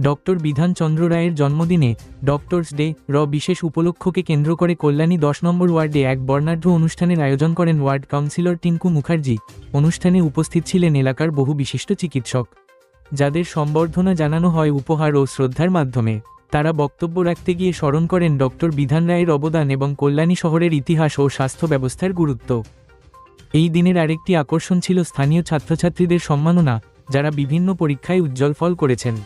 Doctor Bidhanchandra রায়ের জন্মদিনে doctors day র বিশেষ উপলক্ষকে কেন্দ্র করে কল্যাণী দশ নম্বর ওয়ার্ডে এক বর্ণাঢ্য অনুষ্ঠানের আয়োজন করেন ওয়ার্ড কাউন্সিলর টিঙ্কু মুখার্জি। অনুষ্ঠানে উপস্থিত ছিলেন এলাকার বহু বিশিষ্ট চিকিৎসক। যাদের সম্বর্ধনা জানানো হয় উপহার ও শ্রদ্ধার মাধ্যমে। তারা বক্তব্য রাখতে গিয়ে স্মরণ করেন ডক্টর বিধান রায়ের অবদান এবং কল্যাণী শহরের ইতিহাস ও স্বাস্থ্য ব্যবস্থার গুরুত্ব। এই দিনের আরেকটি আকর্ষণ ছিল স্থানীয় ছাত্রছাত্রীদের সম্মাননা, যারা বিভিন্ন পরীক্ষায় উজ্জ্বল ফল করেছেন।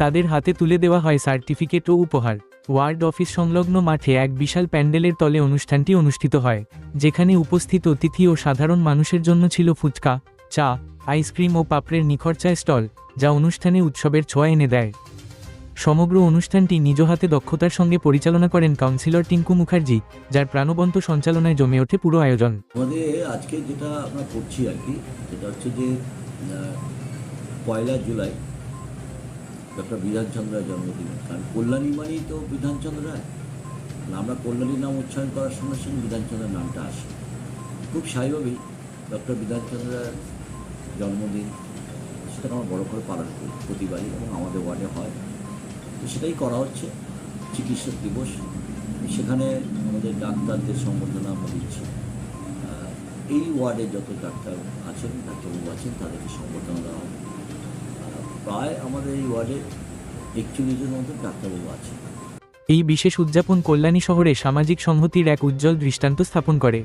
তাদের হাতে তুলে দেওয়া হয় সার্টিফিকেট ও উপহার। ওয়ার্ড অফিস সংলগ্ন মাঠে এক বিশাল প্যান্ডেলের তলে অনুষ্ঠানটি অনুষ্ঠিত হয়, যেখানে উপস্থিত অতিথি ও সাধারণ মানুষের জন্য ছিল ফুচকা, চা, আইসক্রিম ও পাপড়ের নিখরচায় স্টল, যা অনুষ্ঠানে উৎসবের ছোঁয়া এনে দেয়। সমগ্র অনুষ্ঠানটি নিজ হাতে দক্ষতার সঙ্গে পরিচালনা করেন কাউন্সিলর টিঙ্কু মুখার্জি, যার প্রাণবন্ত সঞ্চালনায় জমে ওঠে পুরো আয়োজন। আমাদের আজকে যেটা আমরা করছি আর কি হচ্ছে যে পয়লা জুলাই ডক্টর বিধানচন্দ্র রায়ের জন্মদিন। কারণ কল্যাণী মানেই তো বিধানচন্দ্র রায়। আমরা কল্যাণী নাম উচ্চারণ করার সঙ্গে সঙ্গে বিধানচন্দ্রের নামটা আসে। খুব স্বাভাবিক ডক্টর বিধানচন্দ্র রায়ের জন্মদিন, সেটা আমরা বড় করে পালন করি। প্রতিবারই এবং আমাদের ওয়ার্ডে হয়। তো সেটাই করা হচ্ছে। চিকিৎসক দিবস। সেখানে আমাদের ডাক্তারদের সম্বর্ধনা আমরা দিচ্ছি। এই ওয়ার্ডে যত ডাক্তার আছেন, ডাক্তারবাবু আছেন, তাদেরকে সম্বর্ধনা দেওয়া হবে। প্রায় আমাদের এই ওয়ার্ডে একচল্লিশের মতো ডাক্তারবাবু আছে। এই বিশেষ উদযাপন কল্যাণী শহরে সামাজিক সংহতির এক উজ্জ্বল দৃষ্টান্ত স্থাপন করে।